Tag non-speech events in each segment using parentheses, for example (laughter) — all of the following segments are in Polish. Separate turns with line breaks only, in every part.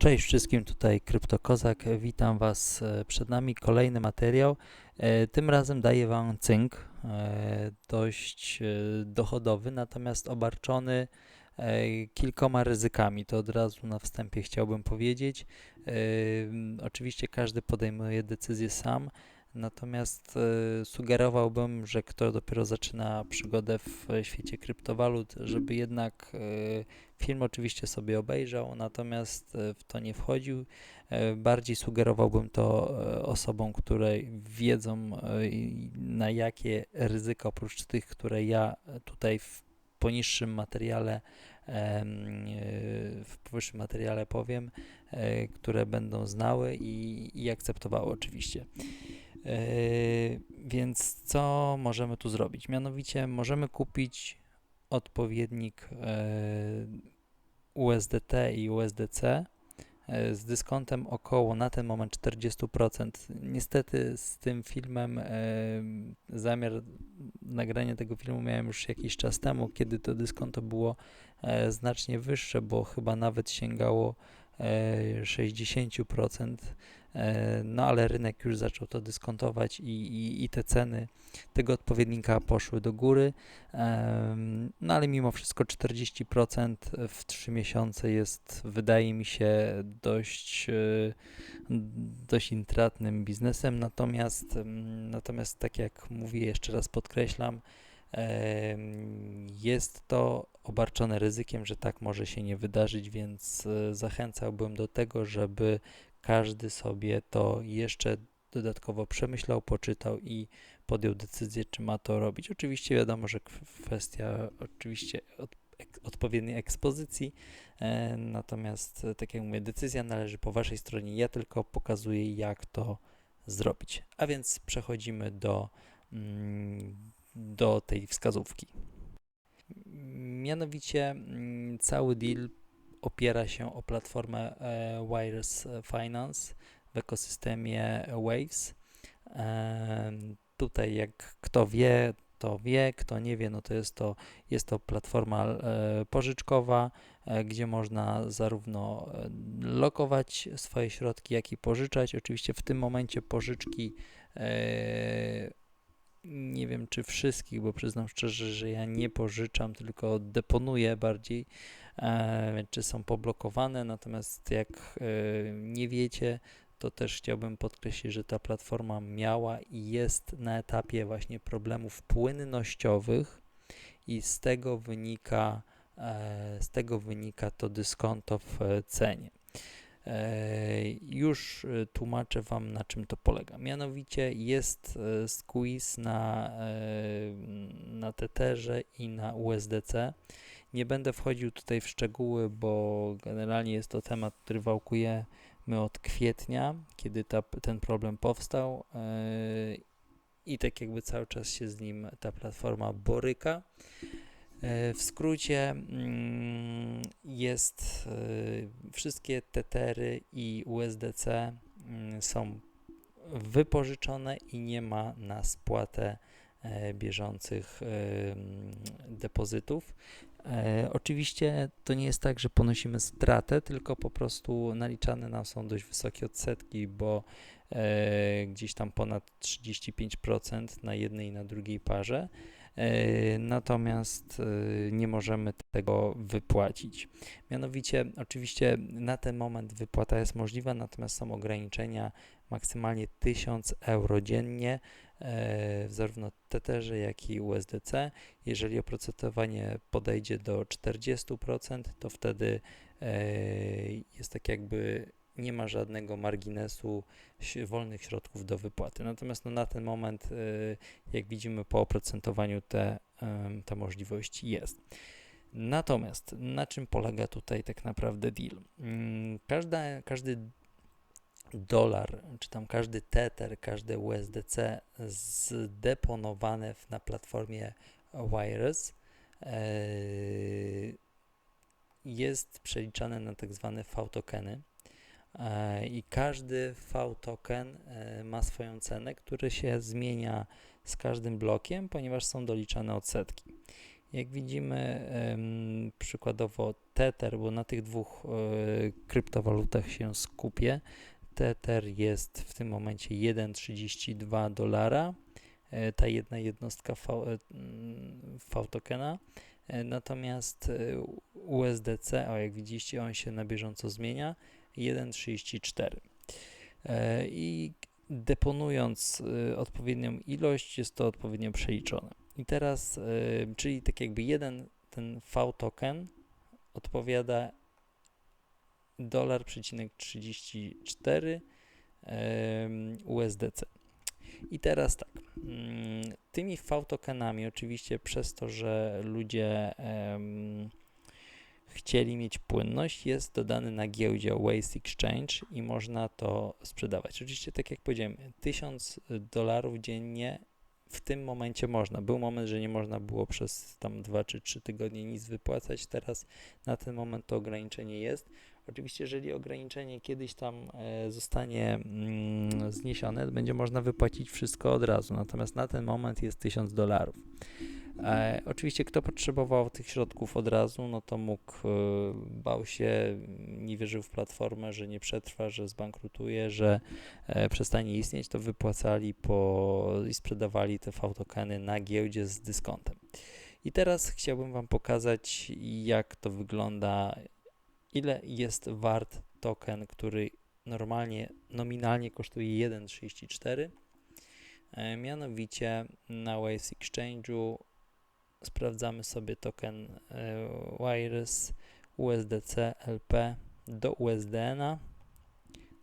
Cześć wszystkim, tutaj Kryptokozak. Witam Was. E, Przed nami kolejny materiał. E, Tym razem daję Wam cynk, e, dość dochodowy, natomiast obarczony kilkoma ryzykami. To od razu na wstępie chciałbym powiedzieć. Oczywiście każdy podejmuje decyzję sam, natomiast e, sugerowałbym, że kto dopiero zaczyna przygodę w świecie kryptowalut, żeby jednak e, Film oczywiście sobie obejrzał, natomiast e, w to nie wchodził. E, Bardziej sugerowałbym to e, osobom, które wiedzą e, na jakie ryzyka oprócz tych, które ja tutaj w poniższym materiale e, w powyższym materiale powiem, e, które będą znały i, i akceptowały oczywiście. E, Więc co możemy tu zrobić? Mianowicie możemy kupić odpowiednik e, USDT i USDC e, z dyskontem około na ten moment 40%. Niestety z tym filmem e, zamiar nagrania tego filmu miałem już jakiś czas temu, kiedy to dyskonto było e, znacznie wyższe, bo chyba nawet sięgało e, 60%. E, No ale rynek już zaczął to dyskontować i, i, i te ceny tego odpowiednika poszły do góry. No ale mimo wszystko 40% w 3 miesiące jest, wydaje mi się, dość, e, dość intratnym biznesem. Natomiast, natomiast tak jak mówię, jeszcze raz podkreślam, jest to obarczone ryzykiem, że tak może się nie wydarzyć, więc e, zachęcałbym do tego, żeby każdy sobie to jeszcze dodatkowo przemyślał, poczytał i podjął decyzję, czy ma to robić. Oczywiście wiadomo, że kw- kwestia oczywiście od, ek, odpowiedniej ekspozycji, e, natomiast e, tak jak mówię, decyzja należy po Waszej stronie. Ja tylko pokazuję, jak to zrobić. A więc przechodzimy do, mm, do tej wskazówki. Mianowicie mm, cały deal opiera się o platformę e, Wires Finance w ekosystemie Waves. Em, Tutaj jak kto wie, to wie, kto nie wie, no to jest to, jest to platforma e, pożyczkowa, e, gdzie można zarówno e, lokować swoje środki, jak i pożyczać. Oczywiście w tym momencie pożyczki e, nie wiem czy wszystkich, bo przyznam szczerze, że ja nie pożyczam, tylko deponuję bardziej, e, czy są poblokowane. Natomiast jak e, nie wiecie, to też chciałbym podkreślić, że ta platforma miała i jest na etapie właśnie problemów płynnościowych i z tego wynika, e, z tego wynika to dyskonto w e, cenie. E, Już e, tłumaczę Wam, na czym to polega. Mianowicie jest e, squeeze na, na Tetherze i na USDC. Nie będę wchodził tutaj w szczegóły, bo generalnie jest to temat, który wałkujemy od kwietnia, kiedy ta, ten problem powstał i tak jakby cały czas się z nim ta platforma boryka. E, W skrócie mm, jest e, wszystkie Tetery i USDC mm, są wypożyczone i nie ma na spłatę e, bieżących mm, depozytów. Oczywiście to nie jest tak, że ponosimy stratę, tylko po prostu naliczane nam są dość wysokie odsetki, bo gdzieś tam ponad 35% na jednej i na drugiej parze. E, Natomiast e, nie możemy tego wypłacić. Mianowicie, oczywiście na ten moment wypłata jest możliwa, natomiast są ograniczenia maksymalnie 1000 euro dziennie e, w zarówno Tetherze, jak i USDC. Jeżeli oprocentowanie podejdzie do 40%, to wtedy e, jest tak jakby nie ma żadnego marginesu wolnych środków do wypłaty. Natomiast no, na ten moment, e, jak widzimy po oprocentowaniu, te, ta możliwość jest. Natomiast na czym polega tutaj tak naprawdę deal? Mm, Każda, każdy dolar, czy tam każdy tether, każde USDC zdeponowane na platformie Wires e, jest przeliczane na tak zwane V-tokeny. E, I każdy V-token e, ma swoją cenę, która się zmienia z każdym blokiem, ponieważ są doliczane odsetki. Jak widzimy, przykładowo Tether, bo na tych dwóch e, kryptowalutach się skupię. Tether jest w tym momencie 1,32 dolara, ta jedna jednostka V, V tokena. Natomiast USDC, o jak widzicie, on się na bieżąco zmienia, 1,34. E, I deponując e, odpowiednią ilość, jest to odpowiednio przeliczone. I teraz, e, czyli tak jakby jeden ten V token odpowiada dolar przecinek 34 em, USDC. I teraz tak, mm, tymi V tokenami oczywiście przez to, że ludzie em, chcieli mieć płynność, jest dodany na giełdzie Waste Exchange i można to sprzedawać. Oczywiście, tak jak powiedziałem, 1000 dolarów dziennie w tym momencie można. Był moment, że nie można było przez tam 2 czy 3 tygodnie nic wypłacać. Teraz na ten moment to ograniczenie jest. Oczywiście, jeżeli ograniczenie kiedyś tam e, zostanie mm, zniesione, będzie można wypłacić wszystko od razu. Natomiast na ten moment jest 1000 dolarów. E, oczywiście, kto potrzebował tych środków od razu, no to mógł, e, bał się, nie wierzył w platformę, że nie przetrwa, że zbankrutuje, że e, przestanie istnieć, to wypłacali po, i sprzedawali te V-tokeny na giełdzie z dyskontem. I teraz chciałbym Wam pokazać, jak to wygląda, ile jest wart token, który normalnie, nominalnie kosztuje 1,34. E, Mianowicie na Waves Exchange'u sprawdzamy sobie token e, Wires USDC LP do USDN-a.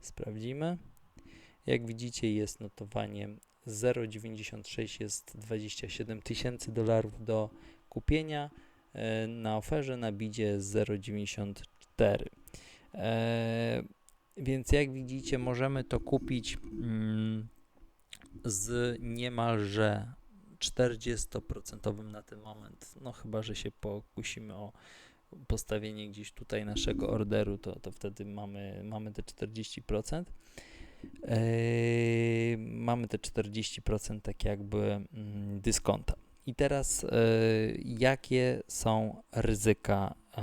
Sprawdzimy. Jak widzicie jest notowanie 0,96 jest 27 tysięcy dolarów do kupienia. E, Na oferze na bidzie 0,94. E, Więc jak widzicie możemy to kupić mm, z niemalże 40% na ten moment. No chyba, że się pokusimy o postawienie gdzieś tutaj naszego orderu, to, to wtedy mamy, mamy te 40%. Yy, mamy te 40% tak jakby mm, dyskonta. I teraz yy, jakie są ryzyka yy,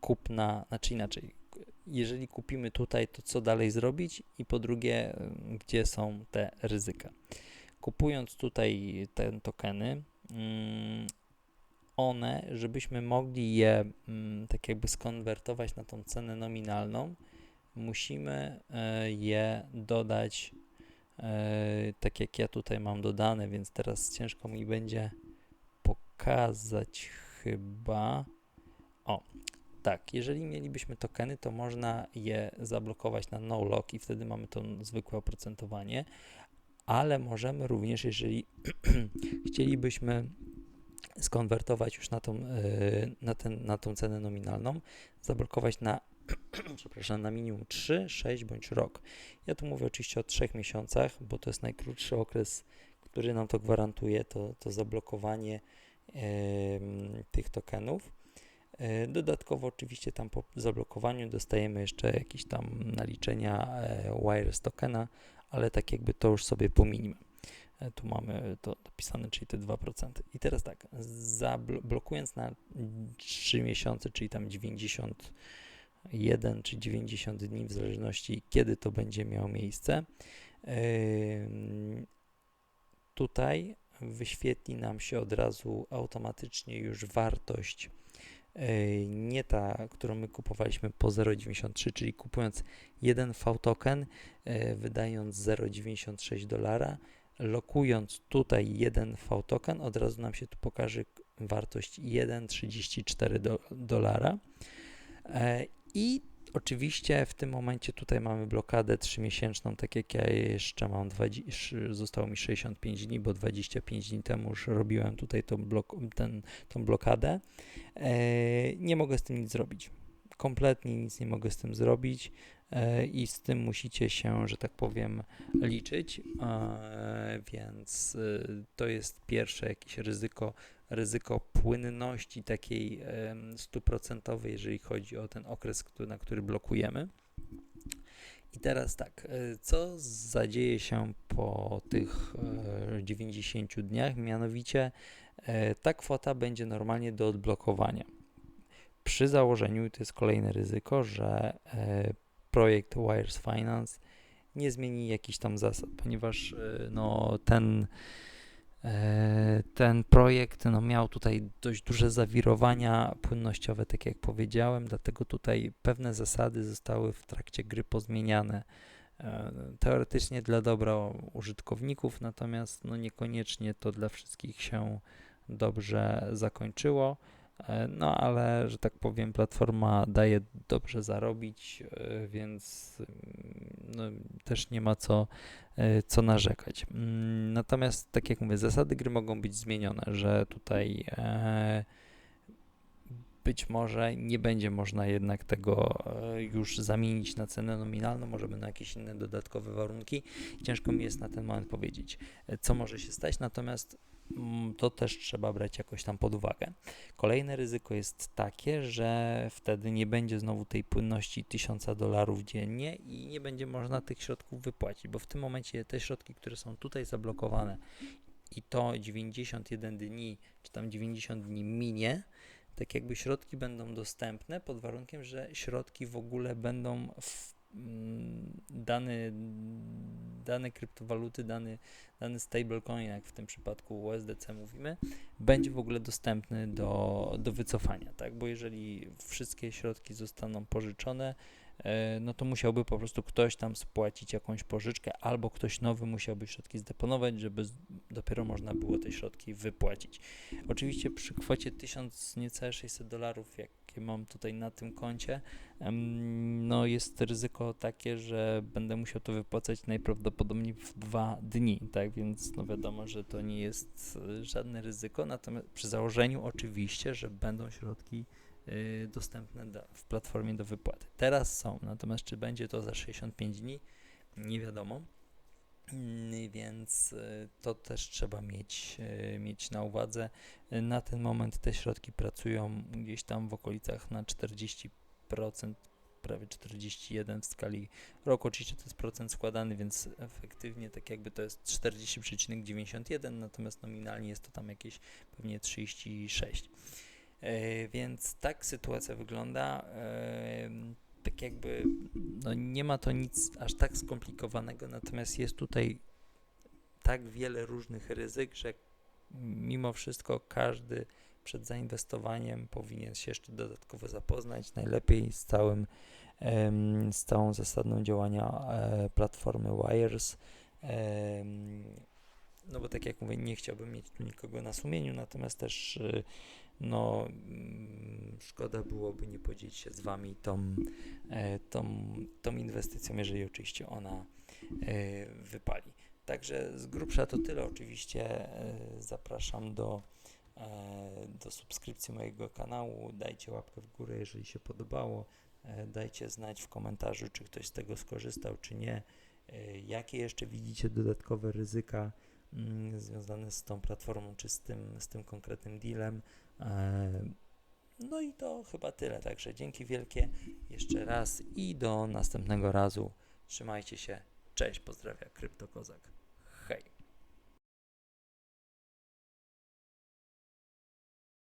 kupna, znaczy inaczej, jeżeli kupimy tutaj, to co dalej zrobić i po drugie, gdzie są te ryzyka. Kupując tutaj te tokeny, mm, one, żebyśmy mogli je mm, tak jakby skonwertować na tą cenę nominalną, musimy e, je dodać e, tak jak ja tutaj mam dodane, więc teraz ciężko mi będzie pokazać chyba. O, tak, jeżeli mielibyśmy tokeny, to można je zablokować na no lock i wtedy mamy to zwykłe oprocentowanie, ale możemy również, jeżeli (clears throat) chcielibyśmy skonwertować już na tą, e, na, ten, na tą cenę nominalną, zablokować na, (clears throat) przepraszam, na minimum 3, 6 bądź rok. Ja tu mówię oczywiście o 3 miesiącach, bo to jest najkrótszy okres, który nam to gwarantuje, to, to zablokowanie tych tokenów. E, Dodatkowo oczywiście tam po zablokowaniu dostajemy jeszcze jakieś tam naliczenia e, wires tokena, ale tak jakby to już sobie pominimy. E, Tu mamy to dopisane, czyli te 2%. I teraz tak, zablokując na 3 miesiące, czyli tam 91 czy 90 dni, w zależności kiedy to będzie miało miejsce, tutaj wyświetli nam się od razu automatycznie już wartość nie ta, którą my kupowaliśmy po 0,93, czyli kupując jeden V-token, yy, wydając 0,96 dolara, lokując tutaj jeden V-token, od razu nam się tu pokaże wartość 1,34 do, dolara. E, I oczywiście w tym momencie tutaj mamy blokadę 3-miesięczną, tak jak ja jeszcze mam, 20, zostało mi 65 dni, bo 25 dni temu już robiłem tutaj tą, blok, ten, tą blokadę. E, nie mogę z tym nic zrobić. Kompletnie nic nie mogę z tym zrobić i z tym musicie się, że tak powiem, liczyć, e, więc e, to jest pierwsze jakieś ryzyko, ryzyko płynności takiej stuprocentowej, jeżeli chodzi o ten okres, na który blokujemy. I teraz tak, e, co zadzieje się po tych e, 90 dniach? Mianowicie e, ta kwota będzie normalnie do odblokowania. Przy założeniu, to jest kolejne ryzyko, że e, projekt Wires Finance nie zmieni jakichś tam zasad, ponieważ e, no, ten, e, ten projekt no, miał tutaj dość duże zawirowania płynnościowe, tak jak powiedziałem, dlatego tutaj pewne zasady zostały w trakcie gry pozmieniane. E, Teoretycznie dla dobra użytkowników, natomiast no, niekoniecznie to dla wszystkich się dobrze zakończyło. E, No, ale że tak powiem, platforma daje dobrze zarobić, e, więc mm, no, też nie ma co, e, co narzekać. Mm, Natomiast, tak jak mówię, zasady gry mogą być zmienione, że tutaj e, być może nie będzie można jednak tego już zamienić na cenę nominalną, może będą jakieś inne dodatkowe warunki. Ciężko mi jest na ten moment powiedzieć, co może się stać, natomiast to też trzeba brać jakoś tam pod uwagę. Kolejne ryzyko jest takie, że wtedy nie będzie znowu tej płynności 1000 dolarów dziennie i nie będzie można tych środków wypłacić, bo w tym momencie te środki, które są tutaj zablokowane i to 91 dni, czy tam 90 dni minie, tak jakby środki będą dostępne pod warunkiem, że środki w ogóle będą w mm, dany, dane kryptowaluty, dany, dany stablecoin, jak w tym przypadku USDC mówimy, będzie w ogóle dostępny do, do wycofania, tak? Bo jeżeli wszystkie środki zostaną pożyczone, e, no to musiałby po prostu ktoś tam spłacić jakąś pożyczkę, albo ktoś nowy musiałby środki zdeponować, żeby dopiero można było te środki wypłacić. Oczywiście przy kwocie 1000, niecałe 600 dolarów, jakie mam tutaj na tym koncie, no jest ryzyko takie, że będę musiał to wypłacać najprawdopodobniej w dwa dni, tak, więc no wiadomo, że to nie jest e, żadne ryzyko, natomiast przy założeniu oczywiście, że będą środki y, dostępne do, w platformie do wypłaty. Teraz są, natomiast czy będzie to za 65 dni, nie wiadomo. Mm, Więc y, to też trzeba mieć, y, mieć na uwadze. Na ten moment te środki pracują gdzieś tam w okolicach na 40%, prawie 41 w skali roku. Oczywiście to jest procent składany, więc efektywnie tak jakby to jest 40,91, natomiast nominalnie jest to tam jakieś pewnie 36. E, Więc tak sytuacja wygląda. Tak jakby no nie ma to nic aż tak skomplikowanego, natomiast jest tutaj tak wiele różnych ryzyk, że mimo wszystko każdy przed zainwestowaniem powinien się jeszcze dodatkowo zapoznać, najlepiej z całym z całą zasadą działania e, platformy Wires. No bo tak jak mówię, nie chciałbym mieć tu nikogo na sumieniu, natomiast też y, no mm, szkoda byłoby nie podzielić się z Wami tą, e, tą, tą inwestycją, jeżeli oczywiście ona e, wypali. Także z grubsza to tyle. Oczywiście e, zapraszam do, do subskrypcji mojego kanału. Dajcie łapkę w górę, jeżeli się podobało. Dajcie znać w komentarzu, czy ktoś z tego skorzystał, czy nie. Jakie jeszcze widzicie dodatkowe ryzyka mm, związane z tą platformą, czy z tym, z tym konkretnym dealem. E, No i to chyba tyle. Także dzięki wielkie jeszcze raz i do następnego razu. Trzymajcie się. Cześć, pozdrawia Kryptokozak.